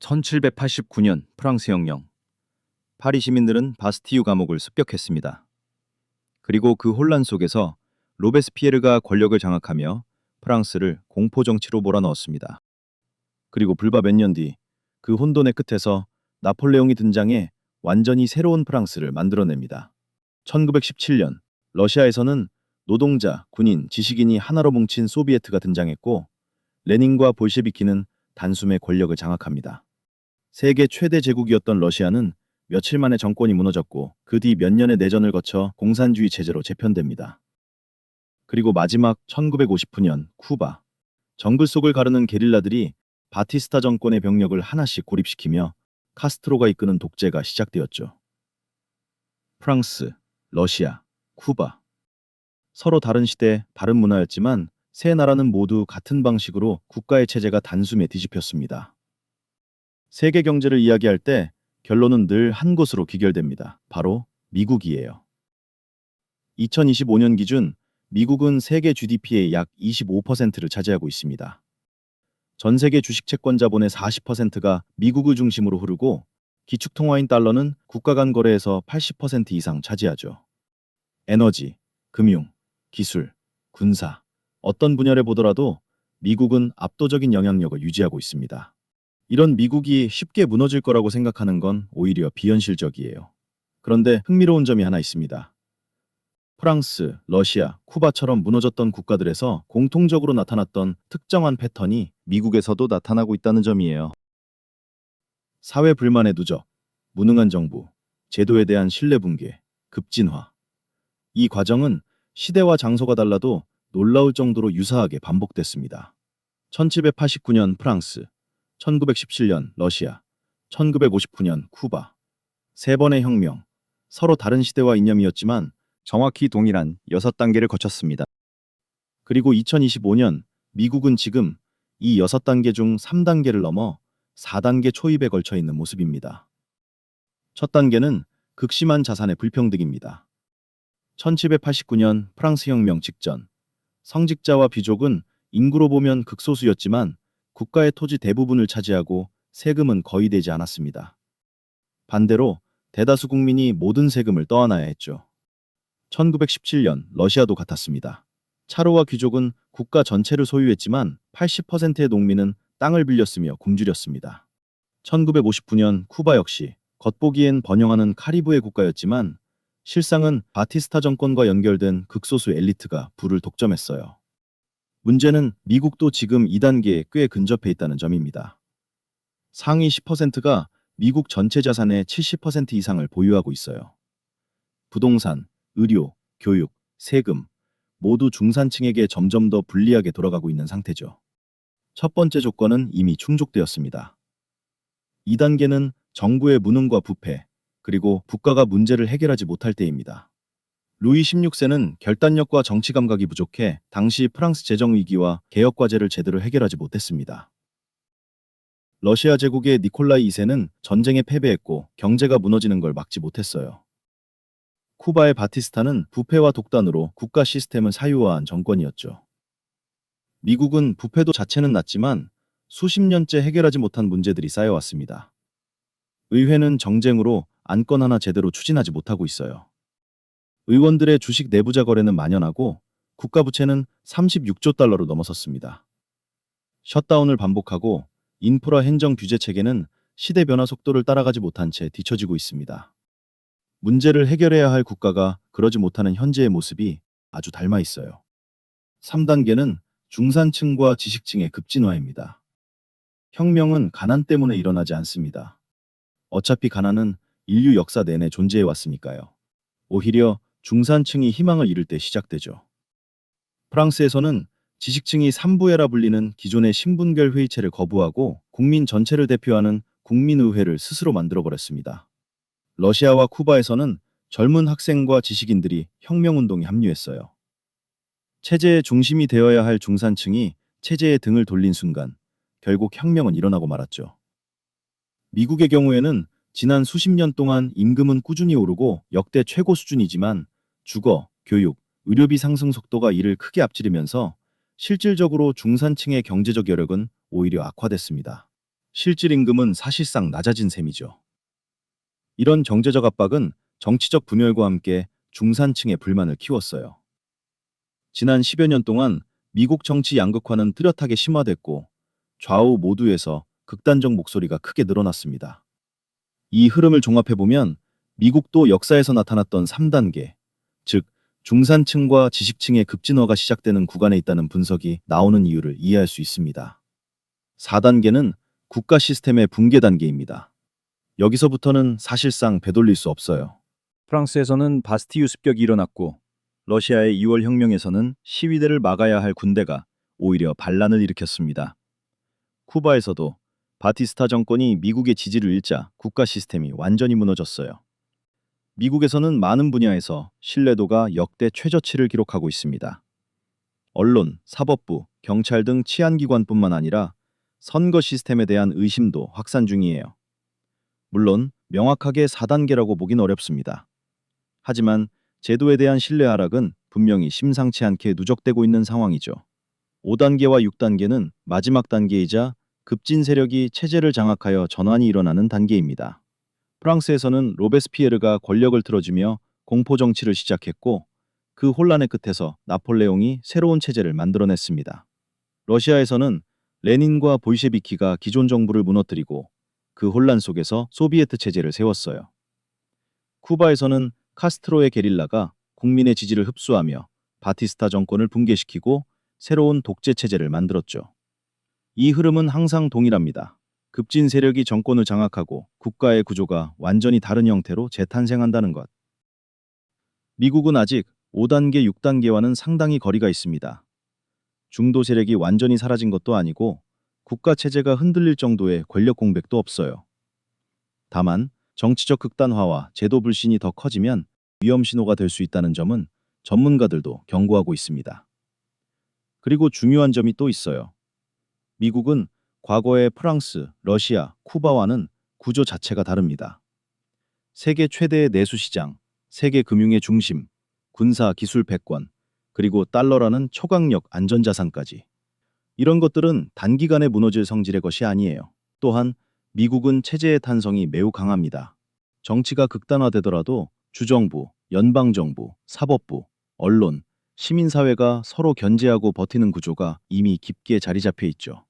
1789년 프랑스 혁명. 파리 시민들은 바스티유 감옥을 습격했습니다. 그리고 그 혼란 속에서 로베스피에르가 권력을 장악하며 프랑스를 공포 정치로 몰아넣었습니다. 그리고 불과 몇 년 뒤 그 혼돈의 끝에서 나폴레옹이 등장해 완전히 새로운 프랑스를 만들어냅니다. 1917년 러시아에서는 노동자, 군인, 지식인이 하나로 뭉친 소비에트가 등장했고 레닌과 볼셰비키는 단숨에 권력을 장악합니다. 세계 최대 제국이었던 러시아는 며칠 만에 정권이 무너졌고 그 뒤 몇 년의 내전을 거쳐 공산주의 체제로 재편됩니다. 그리고 마지막 1959년 쿠바. 정글 속을 가르는 게릴라들이 바티스타 정권의 병력을 하나씩 고립시키며 카스트로가 이끄는 독재가 시작되었죠. 프랑스, 러시아, 쿠바. 서로 다른 시대, 다른 문화였지만 세 나라는 모두 같은 방식으로 국가의 체제가 단숨에 뒤집혔습니다. 세계 경제를 이야기할 때 결론은 늘 한 곳으로 귀결됩니다. 바로 미국이에요. 2025년 기준 미국은 세계 GDP의 약 25%를 차지하고 있습니다. 전 세계 주식 채권 자본의 40%가 미국을 중심으로 흐르고 기축통화인 달러는 국가 간 거래에서 80% 이상 차지하죠. 에너지, 금융, 기술, 군사, 어떤 분야를 보더라도 미국은 압도적인 영향력을 유지하고 있습니다. 이런 미국이 쉽게 무너질 거라고 생각하는 건 오히려 비현실적이에요. 그런데 흥미로운 점이 하나 있습니다. 프랑스, 러시아, 쿠바처럼 무너졌던 국가들에서 공통적으로 나타났던 특정한 패턴이 미국에서도 나타나고 있다는 점이에요. 사회 불만의 누적, 무능한 정부, 제도에 대한 신뢰 붕괴, 급진화. 이 과정은 시대와 장소가 달라도 놀라울 정도로 유사하게 반복됐습니다. 1789년 프랑스, 1917년 러시아, 1959년 쿠바. 세 번의 혁명, 서로 다른 시대와 이념이었지만 정확히 동일한 6단계를 거쳤습니다. 그리고 2025년 미국은 지금 이 6단계 중 3단계를 넘어 4단계 초입에 걸쳐 있는 모습입니다. 첫 단계는 극심한 자산의 불평등입니다. 1789년 프랑스 혁명 직전 성직자와 귀족은 인구로 보면 극소수였지만 국가의 토지 대부분을 차지하고 세금은 거의 되지 않았습니다. 반대로 대다수 국민이 모든 세금을 떠안아야 했죠. 1917년 러시아도 같았습니다. 차로와 귀족은 국가 전체를 소유했지만 80%의 농민은 땅을 빌렸으며 굶주렸습니다. 1959년 쿠바 역시 겉보기엔 번영하는 카리브해 국가였지만 실상은 바티스타 정권과 연결된 극소수 엘리트가 부를 독점했어요. 문제는 미국도 지금 2단계에 꽤 근접해 있다는 점입니다. 상위 10%가 미국 전체 자산의 70% 이상을 보유하고 있어요. 부동산, 의료, 교육, 세금 모두 중산층에게 점점 더 불리하게 돌아가고 있는 상태죠. 첫 번째 조건은 이미 충족되었습니다. 2단계는 정부의 무능과 부패, 그리고 국가가 문제를 해결하지 못할 때입니다. 루이 16세는 결단력과 정치 감각이 부족해 당시 프랑스 재정 위기와 개혁 과제를 제대로 해결하지 못했습니다. 러시아 제국의 니콜라이 2세는 전쟁에 패배했고 경제가 무너지는 걸 막지 못했어요. 쿠바의 바티스타는 부패와 독단으로 국가 시스템을 사유화한 정권이었죠. 미국은 부패도 자체는 낮지만 수십 년째 해결하지 못한 문제들이 쌓여왔습니다. 의회는 정쟁으로 안건 하나 제대로 추진하지 못하고 있어요. 의원들의 주식 내부자 거래는 만연하고 국가 부채는 36조 달러로 넘어섰습니다. 셧다운을 반복하고 인프라 행정 규제 체계는 시대 변화 속도를 따라가지 못한 채 뒤처지고 있습니다. 문제를 해결해야 할 국가가 그러지 못하는 현재의 모습이 아주 닮아 있어요. 3단계는 중산층과 지식층의 급진화입니다. 혁명은 가난 때문에 일어나지 않습니다. 어차피 가난은 인류 역사 내내 존재해 왔으니까요. 오히려 중산층이 희망을 잃을 때 시작되죠. 프랑스에서는 지식층이 삼부회라 불리는 기존의 신분별 회의체를 거부하고 국민 전체를 대표하는 국민의회를 스스로 만들어버렸습니다. 러시아와 쿠바에서는 젊은 학생과 지식인들이 혁명운동에 합류했어요. 체제의 중심이 되어야 할 중산층이 체제에 등을 돌린 순간 결국 혁명은 일어나고 말았죠. 미국의 경우에는 지난 수십 년 동안 임금은 꾸준히 오르고 역대 최고 수준이지만 주거, 교육, 의료비 상승 속도가 이를 크게 앞지르면서 실질적으로 중산층의 경제적 여력은 오히려 악화됐습니다. 실질 임금은 사실상 낮아진 셈이죠. 이런 경제적 압박은 정치적 분열과 함께 중산층의 불만을 키웠어요. 지난 10여 년 동안 미국 정치 양극화는 뚜렷하게 심화됐고 좌우 모두에서 극단적 목소리가 크게 늘어났습니다. 이 흐름을 종합해보면 미국도 역사에서 나타났던 3단계, 즉 중산층과 지식층의 급진화가 시작되는 구간에 있다는 분석이 나오는 이유를 이해할 수 있습니다. 4단계는 국가 시스템의 붕괴 단계입니다. 여기서부터는 사실상 되돌릴 수 없어요. 프랑스에서는 바스티유 습격이 일어났고 러시아의 2월 혁명에서는 시위대를 막아야 할 군대가 오히려 반란을 일으켰습니다. 쿠바에서도 바티스타 정권이 미국의 지지를 잃자 국가 시스템이 완전히 무너졌어요. 미국에서는 많은 분야에서 신뢰도가 역대 최저치를 기록하고 있습니다. 언론, 사법부, 경찰 등 치안기관뿐만 아니라 선거 시스템에 대한 의심도 확산 중이에요. 물론 명확하게 4단계라고 보긴 어렵습니다. 하지만 제도에 대한 신뢰 하락은 분명히 심상치 않게 누적되고 있는 상황이죠. 5단계와 6단계는 마지막 단계이자 급진 세력이 체제를 장악하여 전환이 일어나는 단계입니다. 프랑스에서는 로베스피에르가 권력을 틀어주며 공포 정치를 시작했고 그 혼란의 끝에서 나폴레옹이 새로운 체제를 만들어냈습니다. 러시아에서는 레닌과 볼셰비키가 기존 정부를 무너뜨리고 그 혼란 속에서 소비에트 체제를 세웠어요. 쿠바에서는 카스트로의 게릴라가 국민의 지지를 흡수하며 바티스타 정권을 붕괴시키고 새로운 독재 체제를 만들었죠. 이 흐름은 항상 동일합니다. 급진 세력이 정권을 장악하고 국가의 구조가 완전히 다른 형태로 재탄생한다는 것. 미국은 아직 5단계, 6단계와는 상당히 거리가 있습니다. 중도 세력이 완전히 사라진 것도 아니고 국가 체제가 흔들릴 정도의 권력 공백도 없어요. 다만 정치적 극단화와 제도 불신이 더 커지면 위험 신호가 될 수 있다는 점은 전문가들도 경고하고 있습니다. 그리고 중요한 점이 또 있어요. 미국은 과거의 프랑스, 러시아, 쿠바와는 구조 자체가 다릅니다. 세계 최대의 내수 시장, 세계 금융의 중심, 군사 기술 패권, 그리고 달러라는 초강력 안전자산까지. 이런 것들은 단기간에 무너질 성질의 것이 아니에요. 또한 미국은 체제의 탄성이 매우 강합니다. 정치가 극단화되더라도 주정부, 연방정부, 사법부, 언론, 시민사회가 서로 견제하고 버티는 구조가 이미 깊게 자리 잡혀 있죠.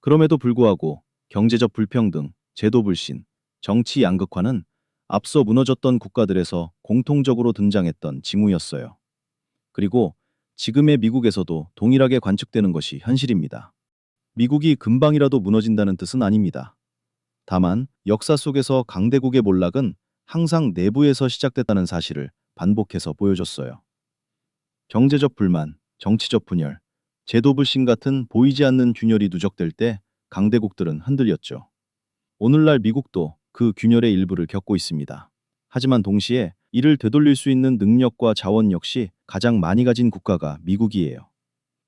그럼에도 불구하고 경제적 불평등, 제도 불신, 정치 양극화는 앞서 무너졌던 국가들에서 공통적으로 등장했던 징후였어요. 그리고 지금의 미국에서도 동일하게 관측되는 것이 현실입니다. 미국이 금방이라도 무너진다는 뜻은 아닙니다. 다만 역사 속에서 강대국의 몰락은 항상 내부에서 시작됐다는 사실을 반복해서 보여줬어요. 경제적 불만, 정치적 분열, 제도 불신 같은 보이지 않는 균열이 누적될 때 강대국들은 흔들렸죠. 오늘날 미국도 그 균열의 일부를 겪고 있습니다. 하지만 동시에 이를 되돌릴 수 있는 능력과 자원 역시 가장 많이 가진 국가가 미국이에요.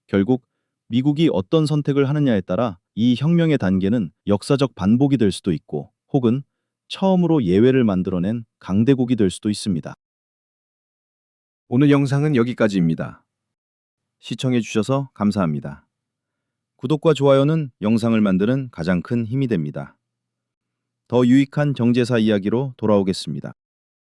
결국 미국이 어떤 선택을 하느냐에 따라 이 혁명의 단계는 역사적 반복이 될 수도 있고 혹은 처음으로 예외를 만들어낸 강대국이 될 수도 있습니다. 오늘 영상은 여기까지입니다. 시청해 주셔서 감사합니다. 구독과 좋아요는 영상을 만드는 가장 큰 힘이 됩니다. 더 유익한 정제사 이야기로 돌아오겠습니다.